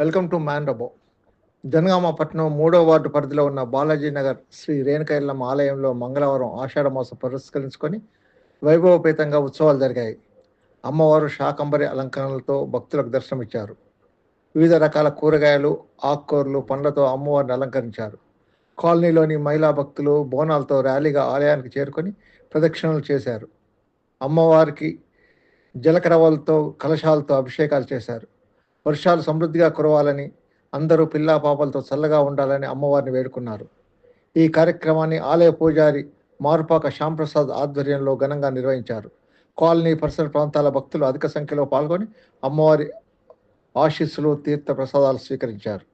Welcome to మ్యాన్ డబో జనగామ పట్టణం మూడో వార్డు పరిధిలో ఉన్న బాలాజీ నగర్ శ్రీ రేణుకైల్లమ్మ ఆలయంలో మంగళవారం ఆషాఢ మాసం పురస్కరించుకొని వైభవపేతంగా ఉత్సవాలు జరిగాయి. అమ్మవారు శాకంబరి అలంకరణలతో భక్తులకు దర్శనమిచ్చారు. వివిధ రకాల కూరగాయలు ఆకుకూరలు పండ్లతో అమ్మవారిని అలంకరించారు. కాలనీలోని మహిళా భక్తులు బోనాలతో ర్యాలీగా ఆలయానికి చేరుకొని ప్రదక్షిణలు చేశారు. అమ్మవారికి జలకరవలతో కలశాలతో అభిషేకాలు చేశారు. వర్షాలు సమృద్ధిగా కురవాలని అందరూ పిల్లా పాపలతో చల్లగా ఉండాలని అమ్మవారిని వేడుకున్నారు. ఈ కార్యక్రమాన్ని ఆలయ పూజారి మారుపాక శ్యాంప్రసాద్ ఆధ్వర్యంలో ఘనంగా నిర్వహించారు. కాలనీ పరిసర ప్రాంతాల భక్తులు అధిక సంఖ్యలో పాల్గొని అమ్మవారి ఆశీస్సులు తీర్థ ప్రసాదాలు స్వీకరించారు.